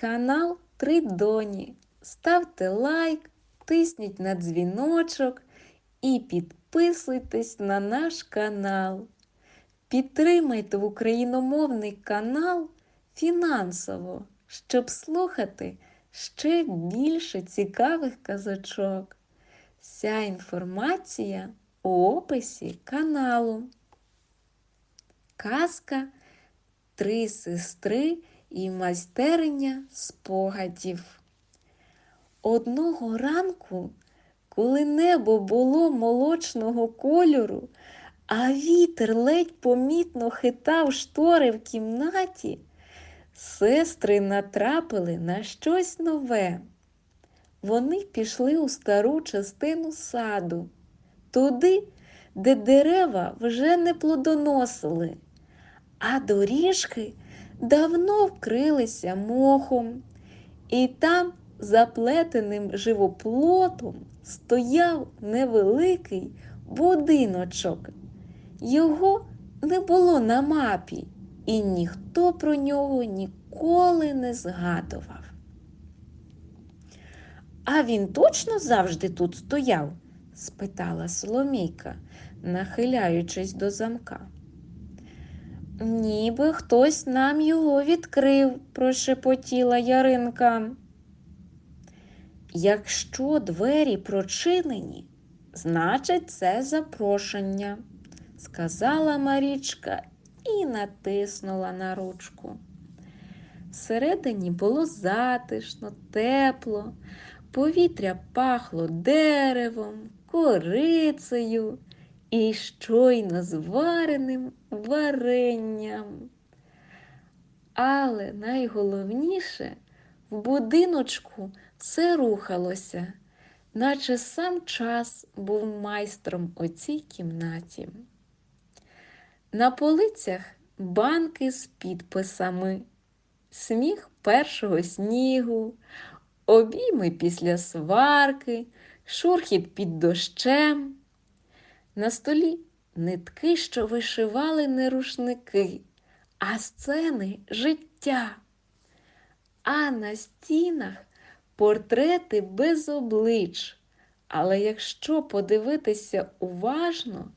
канал Три Доні. Ставте лайк, тисніть на дзвіночок і підписуйтесь на наш канал. Підтримайте україномовний канал фінансово, щоб слухати ще більше цікавих казочок. Вся інформація у описі каналу. Казка Три сестри і майстерня спогадів. Одного ранку, коли небо було молочного кольору, а вітер ледь помітно хитав штори в кімнаті, сестри натрапили на щось нове. Вони пішли у стару частину саду, туди, де дерева вже не плодоносили, а доріжки давно вкрилися мохом, і там, заплетеним живоплотом, стояв невеликий будиночок. Його не було на мапі, і ніхто про нього ніколи не згадував. А він точно завжди тут стояв? спитала Соломійка, нахиляючись до замка. Ніби хтось нам його відкрив, прошепотіла Яринка. Якщо двері прочинені, значить, це запрошення, сказала Марічка і натиснула на ручку. Всередині було затишно, тепло, повітря пахло деревом, корицею і щойно звареним варенням. Але найголовніше в будиночку все рухалося, наче сам час був майстром у цій кімнаті. На полицях банки з підписами, сміх першого снігу, обійми після сварки, шурхіт під дощем. На столі нитки, що вишивали не рушники, а сцени життя. А на стінах портрети без облич. Але якщо подивитися уважно,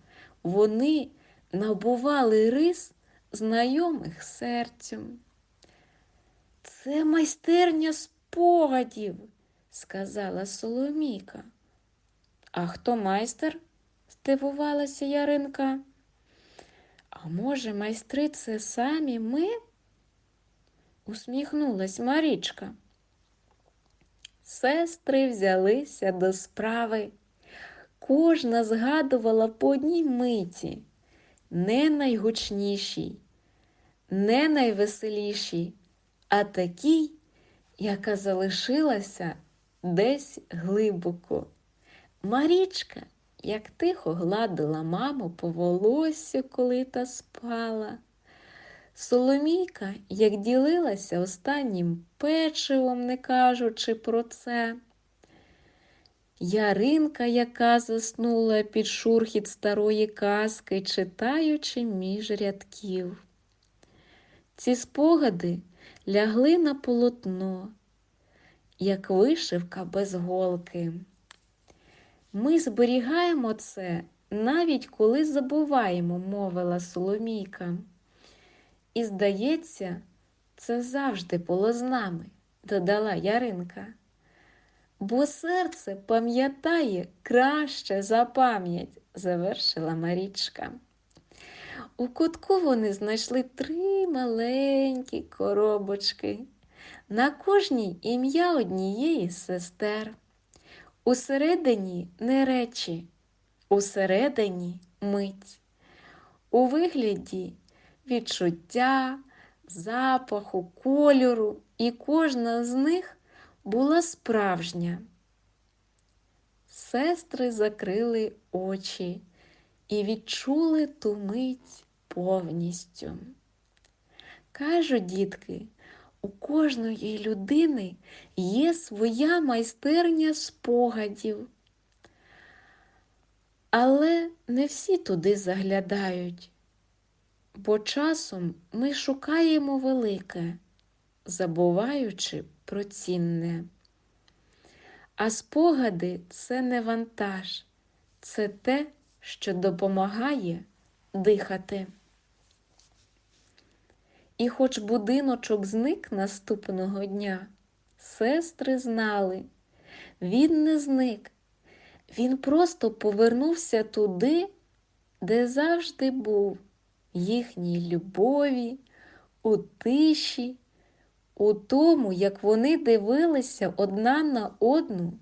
вони набували рис знайомих серцю. Це майстерня спогадів, сказала Соломійка. А хто майстер? Здивувалася Яринка. А може, майстри це самі ми? усміхнулась Марічка. Сестри взялися до справи. Кожна згадувала по одній миті, не найгучнішій, не найвеселішій, а такій, яка залишилася десь глибоко. Марічка, як тихо гладила маму по волосю, коли та спала. Соломійка, як ділилася останнім печивом, не кажучи про це. Яринка, яка заснула під шурхіт старої казки, читаючи між рядків. Ці спогади лягли на полотно, як вишивка без голки. Ми зберігаємо це навіть коли забуваємо, мовила Соломійка. І, здається, це завжди було з нами, додала Яринка. Бо серце пам'ятає краще за пам'ять, завершила Марічка. У кутку вони знайшли три маленькі коробочки. На кожній ім'я однієї сестер. Усередині не речі, усередині мить. У вигляді відчуття, запаху, кольору, і кожна з них була справжня. Сестри закрили очі і відчули ту мить повністю. Кажуть, дітки, у кожної людини є своя майстерня спогадів. Але не всі туди заглядають, бо часом ми шукаємо велике, забуваючи про цінне. А спогади це не вантаж, це те, що допомагає дихати. І хоч будиночок зник наступного дня, сестри знали, він не зник, він просто повернувся туди, де завжди був, їхній любові, у тиші, у тому, як вони дивилися одна на одну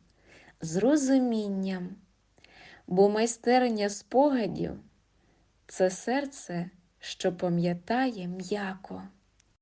з розумінням, бо майстерня спогадів це серце, що пам'ятає м'яко.